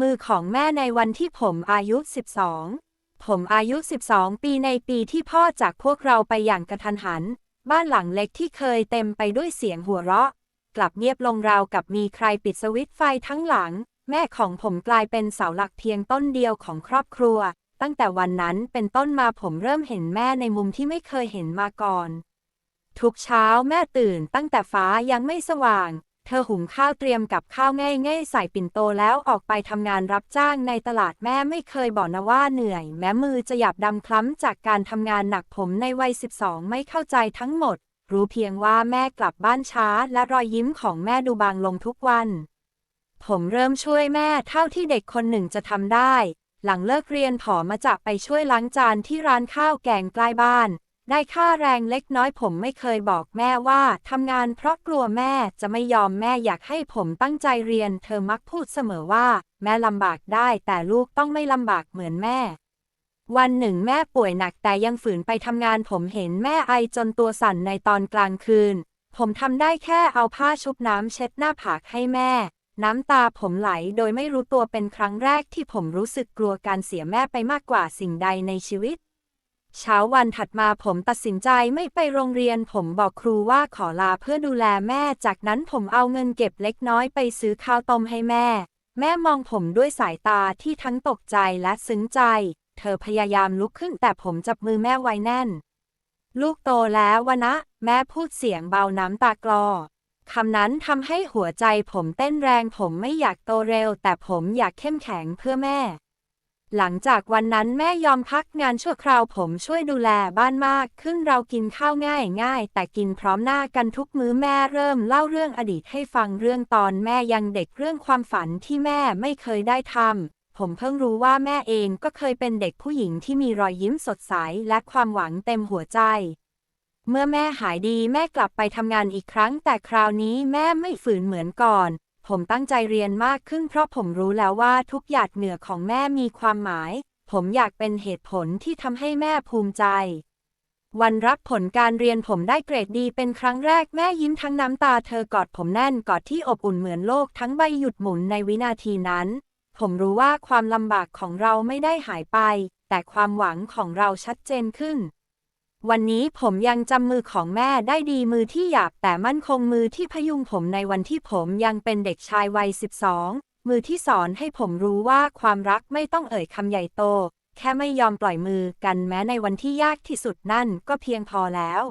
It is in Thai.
มือของแม่ในวันที่ผมอายุ 12 ผมอายุ 12 ปีในปีที่พ่อจากพวกเราไปอย่างกระทันหัน บ้านหลังเล็กที่เคยเต็มไปด้วยเสียงหัวเราะ กลับเงียบลงราวกับมีใครปิดสวิตช์ไฟทั้งหลัง แม่ของผมกลายเป็นเสาหลักเพียงต้นเดียวของครอบครัว ตั้งแต่วันนั้นเป็นต้นมาผมเริ่มเห็นแม่ในมุมที่ไม่เคยเห็นมาก่อน ทุกเช้าแม่ตื่นตั้งแต่ฟ้ายังไม่สว่าง เธอหุงข้าวเตรียมกับข้าวง่ายๆใส่ปิ่นโตแล้วออกไปทำงานรับจ้างในตลาดแม่ไม่เคยบอกนะว่าเหนื่อย แม้มือจะหยาบดำคล้ำจากการทำงานหนักผมในวัย 12 ไม่เข้าใจทั้งหมด รู้เพียงว่าแม่กลับบ้านช้าและรอยยิ้มของแม่ดูบางลงทุกวัน ผมเริ่มช่วยแม่เท่าที่เด็กคนหนึ่งจะทำได้ หลังเลิกเรียนผอมาจะไปช่วยล้างจานที่ร้านข้าวแกงใกล้บ้าน ได้ค่าแรงเล็กน้อยผมไม่เคยบอกแม่ว่าทำงานเพราะกลัวแม่จะไม่ยอมแม่อยากให้ผมตั้งใจเรียน เธอมักพูดเสมอว่า แม่ลำบากได้แต่ลูกต้องไม่ลำบากเหมือนแม่ วันหนึ่งแม่ป่วยหนักแต่ยังฝืนไปทำงานผมเห็นแม่ไอจนตัวสั่นในตอนกลางคืน ผมทำได้แค่เอาผ้าชุบน้ำเช็ดหน้าผากให้แม่ น้ำตาผมไหลโดยไม่รู้ตัวเป็นครั้งแรกที่ผมรู้สึกกลัวการเสียแม่ไปมากกว่าสิ่งใดในชีวิต เช้าวันถัดมาผมตัดสินใจไม่ไปโรงเรียน ผมบอกครูว่าขอลาเพื่อดูแลแม่ จากนั้นผมเอาเงินเก็บเล็กน้อยไปซื้อข้าวต้มให้แม่ แม่มองผมด้วยสายตาที่ทั้งตกใจและซึ้งใจ เธอพยายามลุกขึ้นแต่ผมจับมือแม่ไว้แน่น ลูกโตแล้ววะนะ แม่พูดเสียงเบาน้ำตากลอคำนั้นทำให้หัวใจผมเต้นแรงผมไม่อยากโตเร็ว แต่ผมอยากเข้มแข็งเพื่อแม่ หลังจากวันนั้นแม่ยอมพักงานชั่วคราวผมช่วยดูแลบ้านมากขึ้นเรากินข้าวง่ายง่ายแต่กินพร้อมหน้ากันทุกมื้อแม่เริ่มเล่าเรื่องอดีตให้ฟังเรื่องตอนแม่ยังเด็กเรื่องความฝันที่แม่ไม่เคยได้ทำผมเพิ่งรู้ว่าแม่เองก็เคยเป็นเด็กผู้หญิงที่มีรอยยิ้มสดใสและความหวังเต็มหัวใจ เมื่อแม่หายดีแม่กลับไปทำงานอีกครั้ง แต่คราวนี้แม่ไม่ฝืนเหมือนก่อน ผมตั้งใจเรียนมากขึ้นเพราะผมรู้แล้วว่าทุกหยาดเหงื่อของแม่มีความหมาย ผมอยากเป็นเหตุผลที่ทำให้แม่ภูมิใจ วันรับผลการเรียนผมได้เกรดดีเป็นครั้งแรกแม่ยิ้มทั้งน้ำตาเธอกอดผมแน่นกอดที่อบอุ่นเหมือนโลกทั้งใบหยุดหมุนในวินาทีนั้น ผมรู้ว่าความลำบากของเราไม่ได้หายไป แต่ความหวังของเราชัดเจนขึ้น วันนี้ผมยังจำมือของแม่ได้ดีมือที่หยาบแต่มั่นคงมือที่พยุงผมในวันที่ผมยังเป็นเด็กชายวัย 12 มือที่สอนให้ผมรู้ว่าความรักไม่ต้องเอ่ยคำใหญ่โต แค่ไม่ยอมปล่อยมือกันแม้ในวันที่ยากที่สุดนั่นก็เพียงพอแล้ว